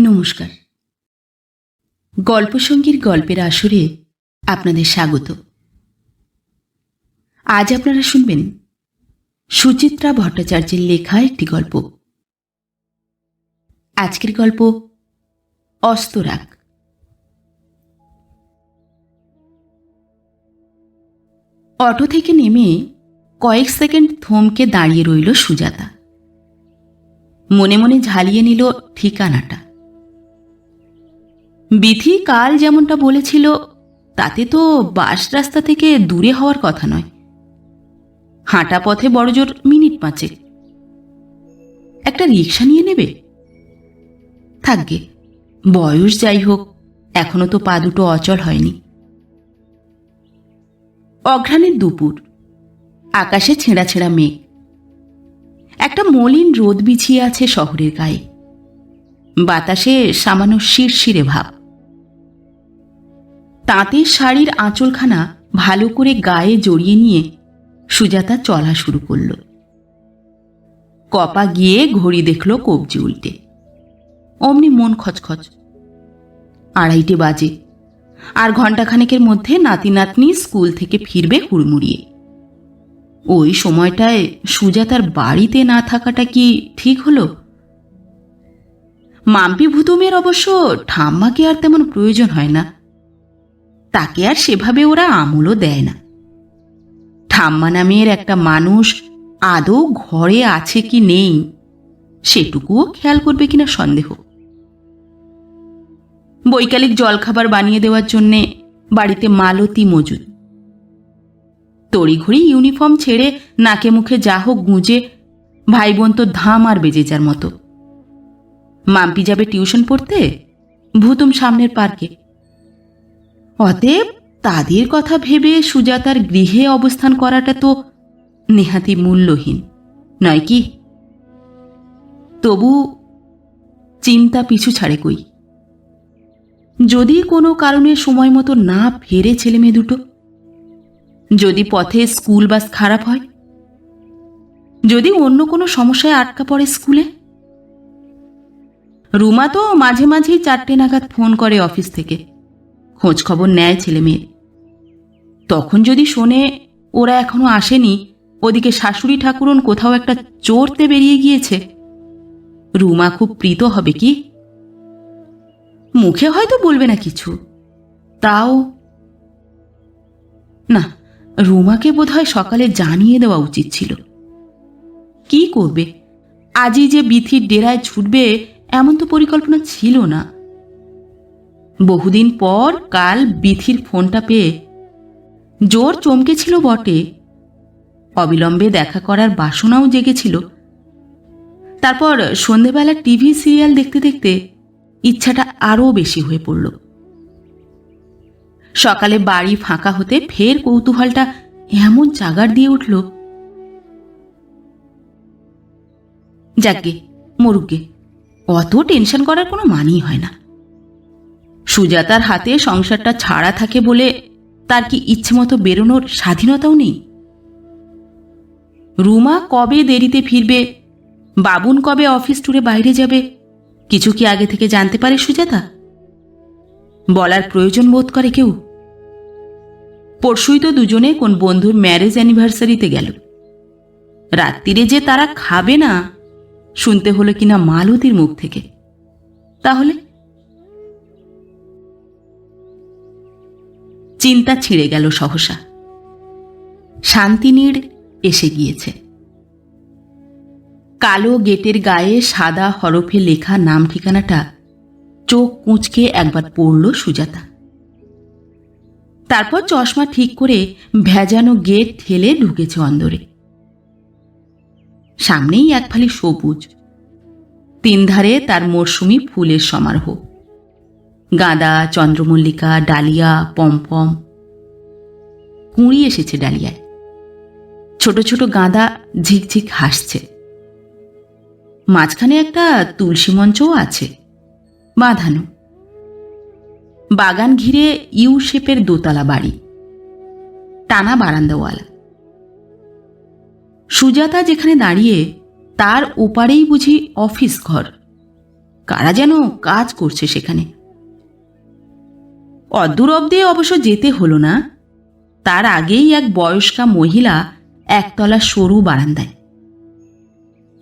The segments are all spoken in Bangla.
নমস্কার। গল্পসঙ্গীর গল্পের আসরে আপনাদের স্বাগত। আজ আপনারা শুনবেন সুচিত্রা ভট্টাচার্যের লেখা একটি গল্প। আজকের গল্প অস্তরাগ। অটো থেকে নেমে কয়েক সেকেন্ড থমকে দাঁড়িয়ে রইল সুজাতা। মনে মনে ঝালিয়ে নিল ঠিকানাটা। বিথি কাল যেমনটা বলেছিল, তাতে তো বাস রাস্তা থেকে দূরে হওয়ার কথা নয়। হাঁটা পথে বড়জোর মিনিট পাঁচেক। একটা রিক্সা নিয়ে নেবে? থাকবে বয়স যাই হোক, এখনও তো পা দুটো অচল হয়নি। অঘ্রাণের দুপুর, আকাশে ছেঁড়া ছেঁড়া মেঘ। একটা মলিন রোদ বিছিয়ে আছে শহরের গায়ে। বাতাসে সামান্য শিরশিরে ভাব। তাঁতের শাড়ির আঁচলখানা ভালো করে গায়ে জড়িয়ে নিয়ে সুজাতা চলা শুরু করল। কপা গিয়ে ঘড়ি দেখল কবজি উল্টে। অমনি মন খচখচ। আড়াইটে বাজে। আর ঘণ্টাখানেকের মধ্যে নাতি নাতনি স্কুল থেকে ফিরবে হুড়মুড়িয়ে। ওই সময়টায় সুজাতার বাড়িতে না থাকাটা কি ঠিক হলো? মাম্পি ভুতুমের অবশ্য ঠাম্মাকে আর তেমন প্রয়োজন হয় না। তাকে আর সেভাবে ওরা আমলও দেয় না। ঠাম্মা নামের একটা মানুষ আদৌ ঘরে আছে কি নেই, সেটুকুও খেয়াল করবে কিনা সন্দেহ। বৈকালিক জলখাবার বানিয়ে দেওয়ার জন্যে বাড়িতে মালতী মজুদ তড়িঘড়ি ইউনিফর্ম ছেড়ে নাকে মুখে যা হোক গুঁজে ভাই বোন তো ধাম আর বেজে যার মতো। মাম্পি যাবে টিউশন পড়তে? ভূতুম সামনের পার্কে। অতএব তাদের কথা ভেবে সুজাতার গৃহে অবস্থান করাটা তো নেহাতি মূল্যহীন, নয় কি? তবু চিন্তা পিছু ছাড়ে কই। যদি কোনো কারণে সময় মতো না ফেরে ছেলে মেয়ে দুটো, যদি পথে স্কুল বাস খারাপ হয়, যদি অন্য কোনো সমস্যায় আটকা পড়ে স্কুলে? রুমা তো মাঝে মাঝেই চারটে নাগাদ ফোন করে অফিস থেকে। খোঁজ খবর নেয় ছেলে মেয়ের তখন যদি শোনে ওরা এখনও আসেনি, ওদিকে শাশুড়ি ঠাকুরন কোথাও একটা চড়তে বেরিয়ে গিয়েছে। রুমা খুব প্রীত হবে কি? মুখে হয়তো বলবে না কিছু। তাও না, রুমাকে বোধহয় সকালে জানিয়ে দেওয়া উচিত ছিল। কি করবে? আজই যে বিথির ডেরায় ছুটবে, এমন তো পরিকল্পনা ছিল না। বহুদিন পর কাল বিথির ফোনটা পেয়ে। জোর চমকেছিল বটে। অবিলম্বে দেখা করার বাসনাও জেগেছিল। তারপর সন্ধেবেলা টিভি সিরিয়াল দেখতে দেখতে ইচ্ছাটা আরও বেশি হয়ে পড়ল। সকালে বাড়ি ফাঁকা হতে ফের কৌতূহলটা এমন জাগার দিয়ে উঠল। যাকে মরুকে অত টেনশন করার কোনো মানই হয় না। সুজাতার হাতে সংসারটা ছাড়া থাকে বলে তার কি ইচ্ছে মতো বেরোনোর স্বাধীনতাও নেই? রুমা কবে দেরিতে ফিরবে? বাবুন কবে অফিস টুরে বাইরে যাবে? কিছু কি আগে থেকে জানতে পারে সুজাতা? বলার প্রয়োজন বোধ করে কেউ? পরশুই তো দুজনে কোন বন্ধুর ম্যারেজ অ্যানিভার্সারিতে গেল। রাত্রিরে যে তারা খাবে না, শুনতে হলো কিনা মালতীর মুখ থেকে। তাহলে চিন্তা ছিঁড়ে গেল সহসা। শান্তিনীড় এসে গিয়েছে। কালো গেটের গায়ে সাদা হরফে লেখা নাম ঠিকানাটা চোখ কুঁচকে একবার পড়ল সুজাতা। তারপর চশমা ঠিক করে ভেজানো গেট ঠেলে ঢুকেছে অন্দরে। সামনেই এক ফালি সবুজ। তিন ধারে তার মরশুমি ফুলের সমারোহ। গাঁদা, চন্দ্রমল্লিকা, ডালিয়া, পমপম। কুঁড়ি এসেছে ডালিয়ায়। ছোট ছোট গাঁদা ঝিকঝিক হাসছে। মাঝখানে একটা তুলসী মঞ্চও আছে, বাঁধানো। বাগান ঘিরে ইউ শেপের দোতলা বাড়ি, টানা বারান্দাওয়ালা। সুজাতা যেখানে দাঁড়িয়ে, তার ওপারেই বুঝি অফিস ঘর। কারা যেন কাজ করছে সেখানে। অদূর অব্দে অবশ্য যেতে হলো না। তার আগেই এক বয়স্কা মহিলা একতলা সরু বারান্দায়।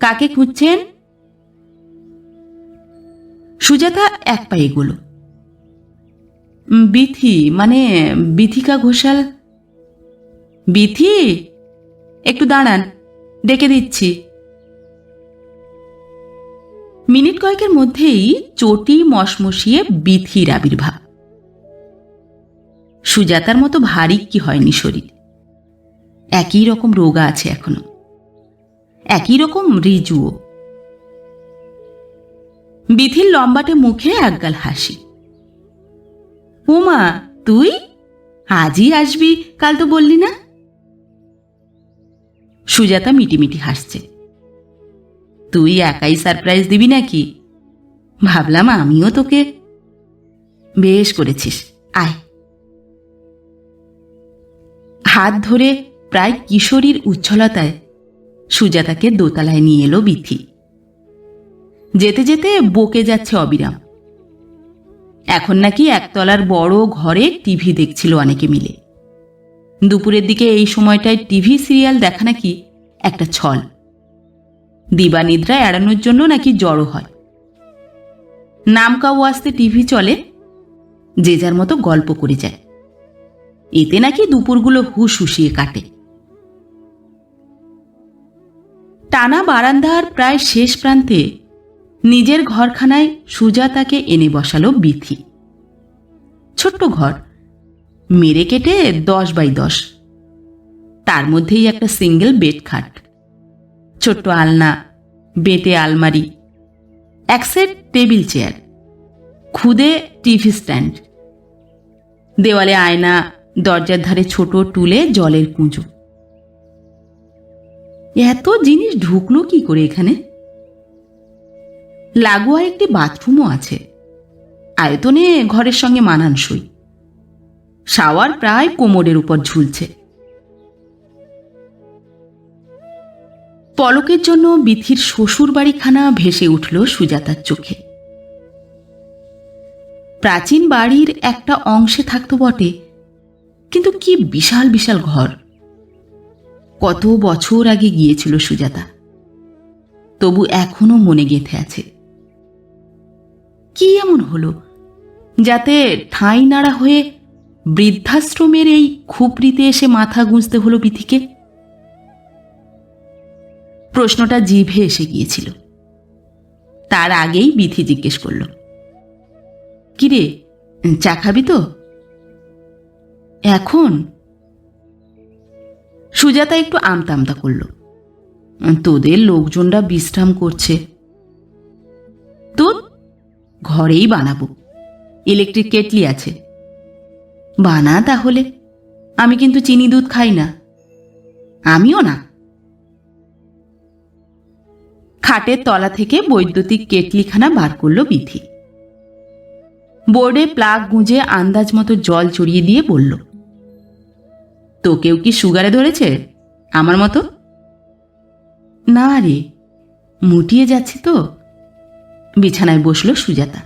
কাকে খুঁজছেন? সুজাতা এক পা এগোলো। "উম, বিথি মানে বিথিকা ঘোষাল। বিথি? একটু দাঁড়ান ডেকে দিচ্ছি। মিনিট কয়েকের মধ্যেই চটি মশমশিয়ে বিথির আবির্ভাব। সুজাতার মতো ভারী কি হয়নি শরীর? একই রকম রোগা আছে এখনও। একই রকম রিজুও। বিথির লম্বাটে মুখে একগাল হাসি। উমা, তুই? আজই আসবি, কাল তো বললি না? সুজাতা মিটিমিটি হাসছে। তুই একাই সারপ্রাইজ দিবি নাকি? ভাবলাম আমিও তোকে। বেশ করেছিস, আয়। হাত ধরে প্রায় কিশোরীর উচ্ছলতায় সুজাতাকে দোতলায় নিয়ে এলো বিথি। যেতে যেতে বকে যাচ্ছে অবিরাম। এখন নাকি একতলার বড় ঘরে টিভি দেখছিল অনেকে মিলে। দুপুরের দিকে এই সময়টায় টিভি সিরিয়াল দেখা নাকি একটা ছল। দিবানিদ্রা এড়ানোর জন্য নাকি জড়ো হয়। নামকাও আসতে টিভি চলে, যে যার মতো গল্প করে যায়। এতে নাকি দুপুরগুলো হুশ হুসিয়ে কাটে। টানা বারান্দার প্রায় শেষ প্রান্তে নিজের ঘরখানায় সুজাতাকে এনে বসালো বিথি। ছোট্ট ঘর, মেরে কেটে দশ বাই দশ। তার মধ্যেই একটা সিঙ্গেল বেড খাট, ছোট্ট আলনা, বেটে আলমারি, এক সেট টেবিল চেয়ার, খুদে টিভি স্ট্যান্ড, দেওয়ালে আয়না দরজার ধারে ছোট টুলে জলের কুঁজো। এত জিনিস ঢুকলো কি করে এখানে? লাগোয়া একটি বাথরুমও আছে। আয়তনে ঘরের সঙ্গে মানানসই। শাওয়ার প্রায় কোমরের উপর ঝুলছে। পলকের জন্য বিথির শ্বশুর বাড়িখানা ভেসে উঠল সুজাতার চোখে। প্রাচীন বাড়ির একটা অংশে থাকতো বটে কিন্তু কি বিশাল বিশাল ঘর। কত বছর আগে গিয়েছিল সুজাতা। তবু এখনও মনে গেঁথে আছে। কি এমন হলো যাতে ঠাঁই নাড়া হয়ে বৃদ্ধাশ্রমের এই খুপড়িতে এসে মাথা গুঁজতে হলো বিথিকে প্রশ্নটা জিভে এসে গিয়েছিল। তার আগেই বিথি জিজ্ঞেস করল। কিরে, চা খাবি তো? এখন? সুজাতা একটু আমতা আমতা করল। তোদের লোকজনরা বিশ্রাম করছে। তোর? ঘরেই বানাবো। ইলেকট্রিক কেটলি আছে। বানা তাহলে। আমি কিন্তু চিনি দুধ খাই না। আমিও না। খাটের তলা থেকে বৈদ্যুতিক কেটলিখানা বার করল বিধি বোর্ডে প্লাগ গুঁজে আন্দাজ মতো জল চড়িয়ে দিয়ে বলল তোকেও কি সুগারে ধরেছে? আমার মতো? না রে, মুটিয়ে যাচ্ছে তো। বিছানায় বসল সুজাতা।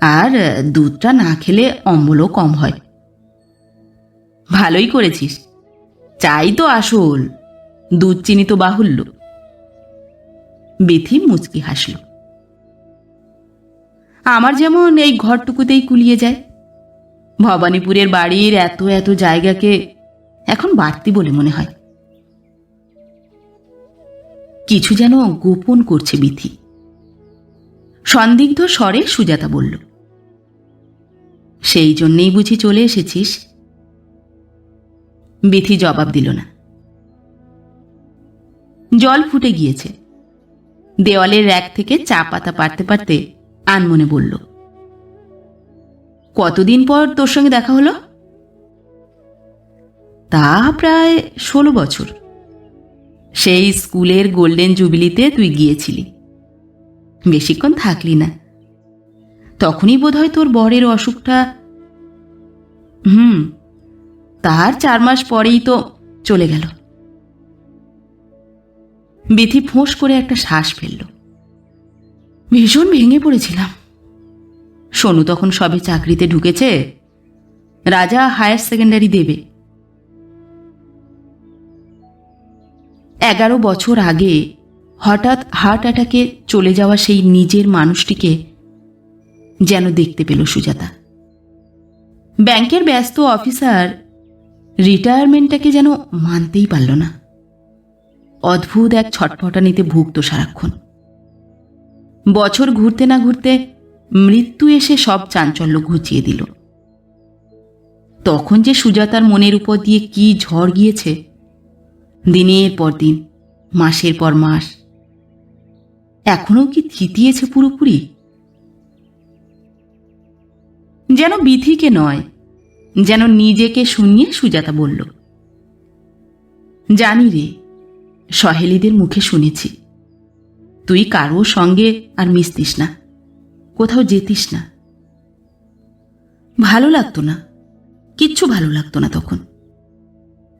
আর দুধটা না খেলে অম্বলও কম হয়। ভালোই করেছিস। চাই তো আসল। দুধ চিনি তো বাহুল্য। বিথি মুচকি হাসল। আমার যেমন এই ঘরটুকুতেই কুলিয়ে যায়। ভবানীপুরের বাড়ির এত এত জায়গাকে এখন বাড়তি বলে মনে হয়। কিছু যেন গোপন করছে বিথি। সন্দিগ্ধ স্বরে সুজাতা বলল, সেই জন্যেই বুঝি চলে এসেছিস? বিথি জবাব দিল না। জল ফুটে গিয়েছে। দেওয়ালের র্যাক থেকে চা পাতা পারতে পারতে আনমনে বলল কতদিন পর তোর সঙ্গে দেখা হলো? তা প্রায় ষোলো বছর। সেই স্কুলের গোল্ডেন জুবিলিতে তুই গিয়েছিলি। বেশিক্ষণ থাকলি না। তখনই বোধহয় তোর বরের অসুখটা হুম, তার চার মাস পরেই তো চলে গেল। বিথি ফোঁস করে একটা শ্বাস ফেলল। ভীষণ ভেঙে পড়েছিলাম। সোনু তখন সবে চাকরিতে ঢুকেছে। রাজা হায়ার সেকেন্ডারি দেবে। এগারো বছর আগে হঠাৎ হার্ট অ্যাটাকে চলে যাওয়া সেই নিজের মানুষটিকে যেন দেখতে পেল সুজাতা। ব্যাংকের ব্যস্ত অফিসার রিটায়ারমেন্টটাকে যেন মানতেই পারল না। অদ্ভুত এক ছটফটানিতে ভুগত সারাক্ষণ। বছর ঘুরতে না ঘুরতে মৃত্যু এসে সব চাঞ্চল্য ঘুচিয়ে দিল। তখন যে সুজাতার মনের উপর দিয়ে কি ঝড় গিয়েছে, দিনের পর দিন, মাসের পর মাস, এখনও কি থিতিয়েছে পুরোপুরি? যেন বিধিকে নয়, যেন নিজেকে শুনিয়ে সুজাতা বলল, জানি রে, সহেলিদের মুখে শুনেছি। তুই কারোর সঙ্গে আর মিশতিস না। কোথাও যেতিস না। ভালো লাগতো না। কিচ্ছু ভালো লাগতো না তখন।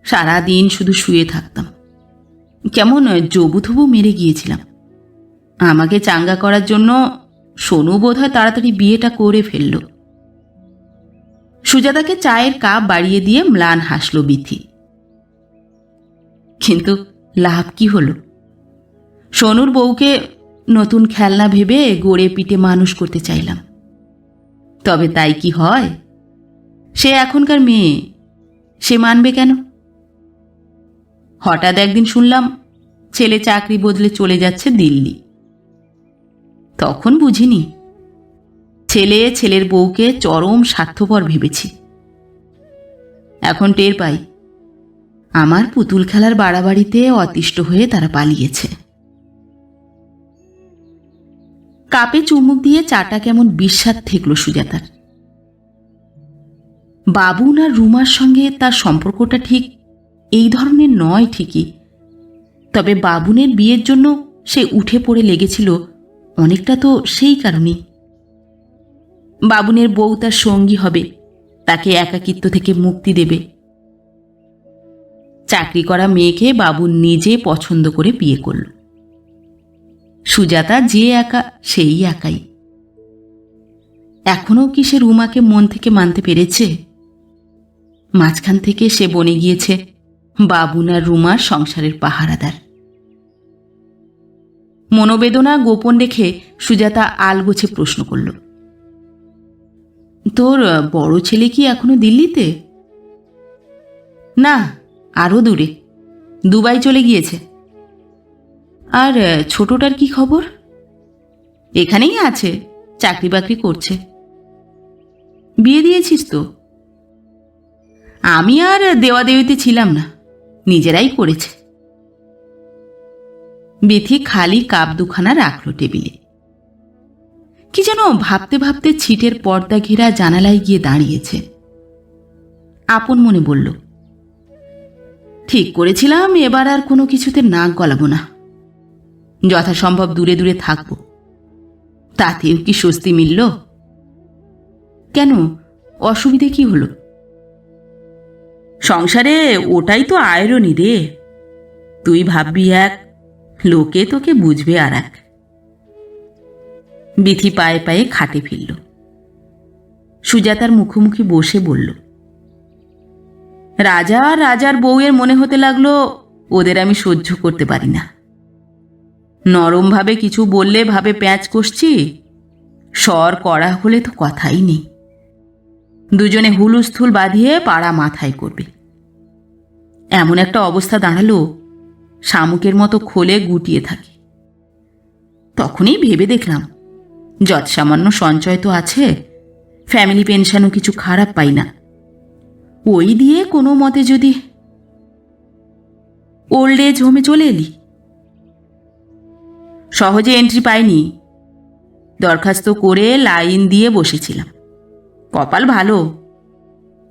সারা দিন শুধু শুয়ে থাকতাম। কেমন জবুথবু মেরে গিয়েছিলাম। আমাকে চাঙ্গা করার জন্য সোনু বোধহয় তাড়াতাড়ি বিয়েটা করে ফেলল। সুজাতাকে চায়ের কাপ বাড়িয়ে দিয়ে ম্লান হাসল বিথি। কিন্তু লাভ কি হলো? সোনুর বউকে নতুন খেলনা ভেবে গড়ে পিটে মানুষ করতে চাইলাম। তবে তাই কি হয়? সে এখনকার মেয়ে। সে মানবে কেন? হঠাৎ একদিন শুনলাম, ছেলে চাকরি বদলে চলে যাচ্ছে দিল্লি। তখন বুঝিনি। ছেলে ছেলের বউকে চরম স্বার্থপর ভেবেছি। এখন টের পাই, আমার পুতুল খেলার বাড়াবাড়িতে অতিষ্ঠ হয়ে তারা পালিয়েছে। কাপে চুমুক দিয়ে চাটা কেমন বিস্বাদ ঠেকল সুজাতার। বাবুন আর রুমার সঙ্গে তার সম্পর্কটা ঠিক এই ধরনের নয় ঠিকই। তবে বাবুনের বিয়ের জন্য সে উঠে পড়ে লেগেছিল, অনেকটা তো সেই কারণেই। বাবুনের বউ তার সঙ্গী হবে, তাকে একাকিত্ব থেকে মুক্তি দেবে। চাকরি করা মেয়েকে বাবু নিজে পছন্দ করে বিয়ে করল। সুজাতা যে একা, সেই একাই। এখনও কি সে রুমাকে মন থেকে মানতে পেরেছে? মাঝখান থেকে সে বনে গিয়েছে বাবুনার রুমার সংসারের পাহারাদার। মনোবেদনা গোপন রেখে সুজাতা আলগোছে প্রশ্ন করল, তোর বড় ছেলে কি এখনও দিল্লিতে? না, আরও দূরে। দুবাই চলে গিয়েছে। আর ছোটটার কি খবর? এখানেই আছে, চাকরি বাকরি করছে। বিয়ে দিয়েছিস তো? আমি আর দেওয়া দেওয়াতে ছিলাম না, নিজেরাই করেছে। বেথি খালি কাপ দুখানা রাখল টেবিলে। কি যেন ভাবতে ভাবতে ছিটের পর্দা ঘেরা জানালায় গিয়ে দাঁড়িয়েছে। আপন মনে বলল, ঠিক করেছিলাম, এবার আর কোনো কিছুতে নাক গলাবো না। যথাসম্ভব দূরে দূরে থাকব তাতেও কি স্বস্তি মিলল? কেন? অসুবিধে কি হলো? সংসারে ওটাই তো আয়রনি রে। তুই ভাববি এক, লোকে তোকে বুঝবে আর এক। বিথি পায়ে পায়ে খাটে ফিরল। সুজাতার মুখোমুখি বসে বলল, রাজা আর রাজার বউয়ের মনে হতে লাগল, ওদের আমি সহ্য করতে পারি না। নরমভাবে কিছু বললে ভাবে প্যাঁচ কষছি। স্বর করা হলে তো কথাই নেই। দুজনে হুলুস্থুল বাঁধিয়ে পাড়া মাথায় করবে। এমন একটা অবস্থা দাঁড়াল, শামুকের মতো খোলে গুটিয়ে থাকে। তখনই ভেবে দেখলাম যত সামান্য সঞ্চয় তো আছে, ফ্যামিলি পেনশনও কিছু খারাপ পাই না। ওই দিয়ে কোনো মতে যদি ওল্ড এজ হোমে চলে এলি সহজে এন্ট্রি পাইনি। দরখাস্ত করে লাইন দিয়ে বসেছিলাম। কপাল ভালো।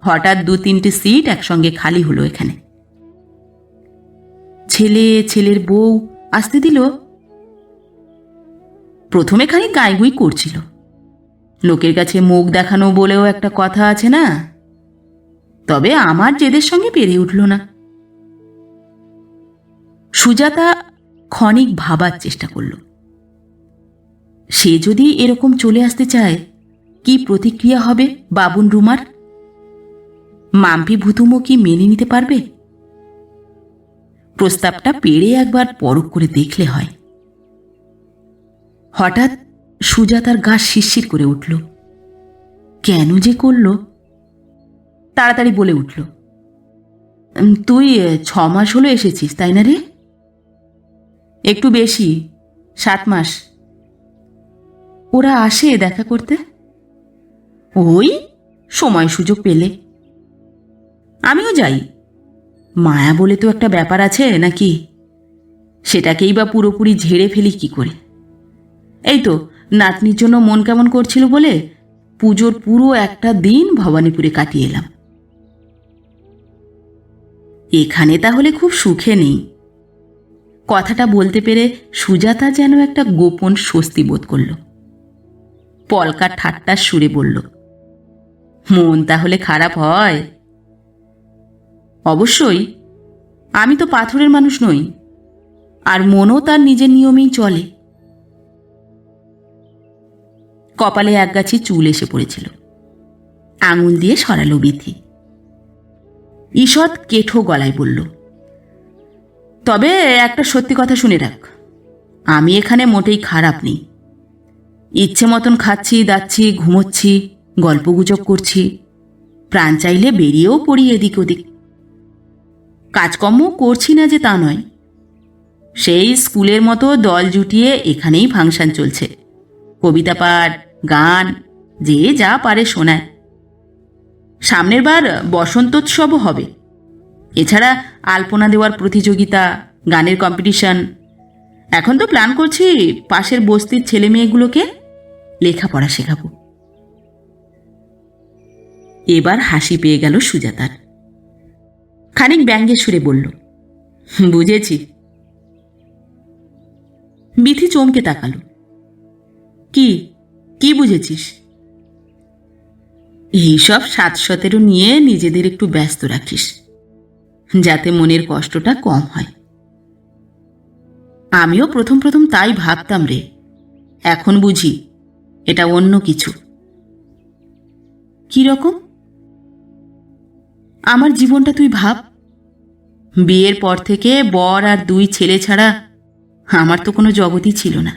হঠাৎ দু তিনটে সিট একসঙ্গে খালি হলো এখানে। ছেলে, ছেলের বউ আসতে দিল। প্রথমে খালি গাইগুই করছিল। লোকের কাছে মুখ দেখানো বলেও একটা কথা আছে না? তবে আমার জেদের সঙ্গে পেরে উঠল না। সুজাতা ক্ষণিক ভাবার চেষ্টা করল। সে যদি এরকম চলে আসতে চায়, কি প্রতিক্রিয়া হবে বাবুন রুমার? মাম্পি ভুতুমো কি মেনে নিতে পারবে? প্রস্তাবটা পেড়ে একবার পরখ করে দেখলে হয়। হঠাৎ সুজাতার গা শিরশির করে উঠল। কেন যে করল? তাড়াতাড়ি বলে উঠল। তুই ছ মাস হলো এসেছিস, তাই না রে? একটু বেশি, সাত মাস। ওরা আসে দেখা করতে? ওই সময় সুযোগ পেলে। আমিও যাই। মায়া বলে তো একটা ব্যাপার আছে নাকি? সেটাকেই বা পুরোপুরি ঝেড়ে ফেলি কি করে? এই তো, নাতনির জন্য মন কেমন করছিল বলে পুজোর পুরো একটা দিন ভবানীপুরে কাটিয়ে এলাম। এখানে তাহলে খুব সুখে নেই। কথাটা বলতে পেরে সুজাতা যেন একটা গোপন স্বস্তি বোধ করল। পলকা ঠাট্টার সুরে বলল, মন তাহলে খারাপ হয়? অবশ্যই। আমি তো পাথরের মানুষ নই, আর মনও তার নিজের নিয়মেই চলে। কপালে একগাছি চুল এসে পড়েছিল। আঙুল দিয়ে সরালো বিথি। ঈষৎ কেঠো গলায় বলল তবে একটা সত্যি কথা শুনে রাখ। আমি এখানে মোটেই খারাপ নেই। ইচ্ছে মতন খাচ্ছি, দাচ্ছি, ঘুমোচ্ছি, গল্পগুজব করছি। প্রাণ চাইলে বেরিয়েও পড়ি এদিক ওদিক। কাজকর্ম করছি না যে তা নয়। সেই স্কুলের মতো দল জুটিয়ে এখানেই ফাংশন চলছে। কবিতা পাঠ, গান, যে যা পারে শোনায়। সামনের বার বসন্তোৎসবও হবে। এছাড়া আলপনা দেওয়ার প্রতিযোগিতা, গানের কম্পিটিশন এখন তো প্ল্যান করছি পাশের বস্তির ছেলে মেয়েগুলোকে লেখাপড়া শেখাবো। এবার হাসি পেয়ে গেল সুজাতার। খানিক ব্যঙ্গে সুরে বলল, বুঝেছি। বিথি চমকে তাকালো, কি কি বুঝেছিস? এইসব সাত সতেরো নিয়ে নিজেদের একটু ব্যস্ত রাখিস। যাতে মনের কষ্টটা কম হয়। আমিও প্রথম প্রথম তাই ভাবতাম রে। এখন বুঝি এটা অন্য কিছু। রকম? আমার জীবনটা তুই ভাব। বিয়ের পর থেকে বর আর দুই ছেলে ছাড়া আমার তো কোনো জগতই ছিল না।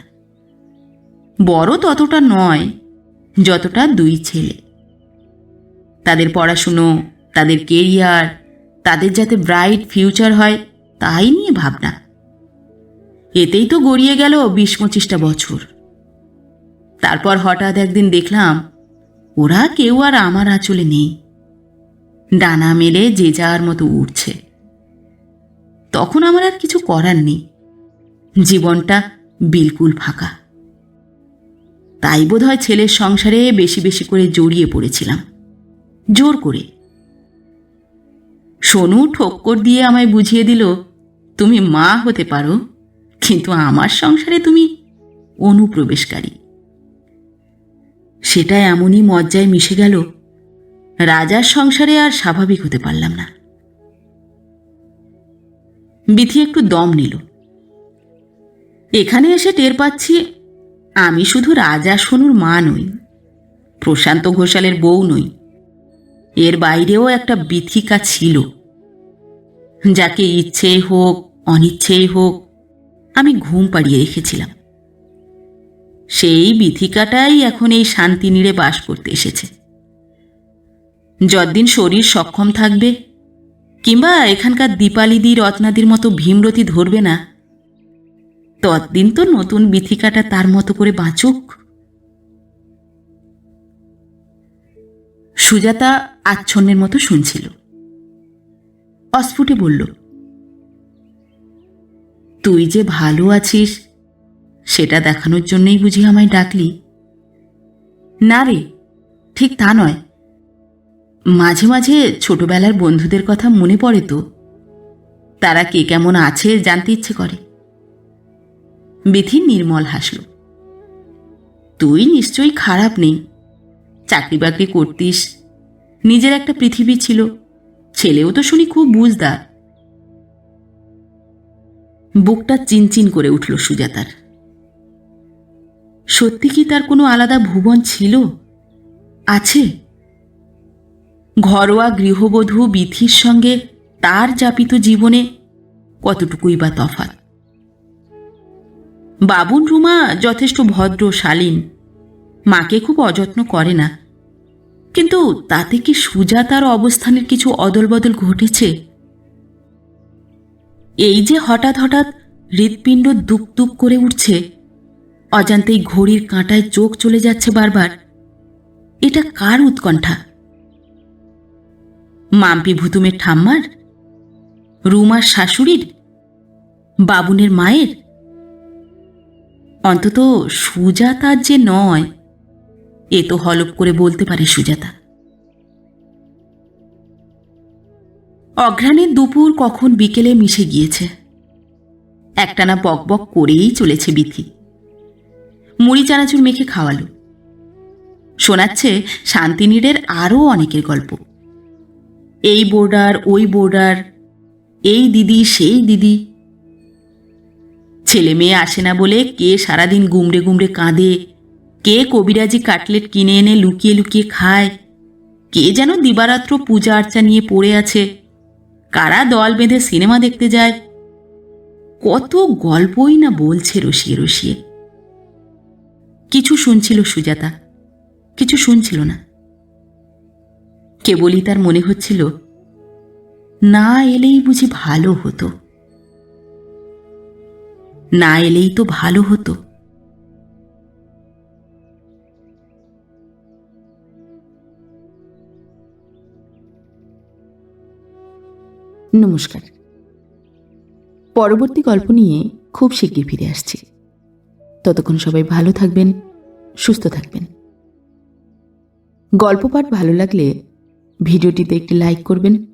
বড় ততটা নয়, যতটা দুই ছেলে। তাদের পড়াশুনো, তাদের কেরিয়ার তাদের যাতে ব্রাইট ফিউচার হয়, তাই নিয়ে ভাবনা। এতেই তো গড়িয়ে গেল বিশ পঁচিশটা বছর। তারপর হঠাৎ একদিন দেখলাম, ওরা কেউ আর আমার আঁচলে নেই। ডানা মেলে যে যার মতো উঠছে তখন আমার আর কিছু করার নেই। জীবনটা বিলকুল ফাঁকা। তাই বোধহয় ছেলের সংসারে বেশি বেশি করে জড়িয়ে পড়েছিলাম। জোর করে। সোনু ঠক্কর দিয়ে আমায় বুঝিয়ে দিল, তুমি মা হতে পারো, কিন্তু আমার সংসারে তুমি অনুপ্রবেশকারী। সেটা এমনই মজ্জায় মিশে গেল। রাজার সংসারে আর স্বাভাবিক হতে পারলাম না। বিথি একটু দম নিল। এখানে এসে টের পাচ্ছি, আমি শুধু রাজা সোনুর মা নই, প্রশান্ত ঘোষালের বউ নই এর বাইরেও একটা বিথিকা ছিল। যাকে ইচ্ছেই হোক অনিচ্ছেই হোক, আমি ঘুম পাড়িয়ে রেখেছিলাম। সেই বিথিকাটাই এখন এই শান্তি নিড়ে বাস করতে এসেছে। যতদিন শরীর সক্ষম থাকবে, কিংবা এখানকার দীপালিদি রত্নাদির মতো ভীমরতি ধরবে না, ততদিন তো নতুন বিথিকাটা তার মতো করে বাঁচুক। সুজাতা আচ্ছন্নের মতো শুনছিল। অস্ফুটে বলল, তুই যে ভালো আছিস, সেটা দেখানোর জন্যই বুঝি আমায় ডাকলি? না রে, ঠিক তা নয়। মাঝে মাঝে ছোটবেলার বন্ধুদের কথা মনে পড়ে তো। তারা কে কেমন আছে জানতে ইচ্ছে করে। বিধি নির্মল হাসল, তুই নিশ্চয়ই খারাপ নেই। চাকরি বাকরি করতিস নিজের একটা পৃথিবী ছিল। ছেলেও তো শুনি খুব বুঝদার। বুকটা চিনচিন করে উঠল সুজাতার। সত্যি কি তার কোনো আলাদা ভুবন ছিল? আছে। ঘরোয়া গৃহবধূ বিথির সঙ্গে তার যাপিত জীবনে কতটুকুই বা তফাৎ। বাবুন রুমা যথেষ্ট ভদ্র, শালীন। মাকে খুব অযত্ন করে না। কিন্তু তাতে কি সুজাতার অবস্থানের কিছু অদলবদল ঘটেছে? এই যে হঠাৎ হঠাৎ হৃৎপিণ্ড দুক করে উঠছে, অজান্তেই ঘড়ির কাঁটায় চোখ চলে যাচ্ছে বারবার। এটা কার উৎকণ্ঠা? মাম্পি ভুতুমের ঠাম্মার? রুমার শাশুড়ির? বাবুনের মায়ের? অন্তত সুজাতার যে নয় এ তো হলপ করে বলতে পারে সুজাতা। অঘ্রাণের দুপুর কখন বিকেলে মিশে গিয়েছে? একটানা বকবক করেই চলেছে বিথি। মুড়ি চানাচুর মেখে খাওয়ালো। শোনাচ্ছে শান্তিনীরের আরও অনেকের গল্প। এই বোর্ডার, ওই বোর্ডার, এই দিদি, সেই দিদি। ছেলে মেয়ে আসে না বলে কে সারাদিন গুমড়ে গুমড়ে কাঁদে কে কবিরাজি কাটলেট কিনে এনে লুকিয়ে লুকিয়ে খায়? কে যেন দিবারাত্র পূজা আর্চা নিয়ে পড়ে আছে? কারা দল বেঁধে সিনেমা দেখতে যায়? কত গল্পই না বলছে রসিয়ে রসিয়ে। কিছু শুনছিল সুজাতা, কিছু শুনছিল না। কেবলই তার মনে হচ্ছিল, না এলেই বুঝি ভালো হতো। না এলেই তো ভালো হতো। নমস্কার। পরবর্তী গল্প নিয়ে খুব শিগগির ফিরে আসছি। ততক্ষণ সবাই ভালো থাকবেন, সুস্থ থাকবেন। গল্প পাঠ ভালো লাগলে ভিডিওটিতে একটি লাইক করবেন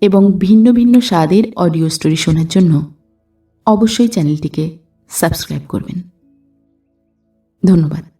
এবং ভিন্ন ভিন্ন স্বাদের অডিও স্টোরি শোনার জন্য অবশ্যই চ্যানেলটিকে সাবস্ক্রাইব করবেন। ধন্যবাদ।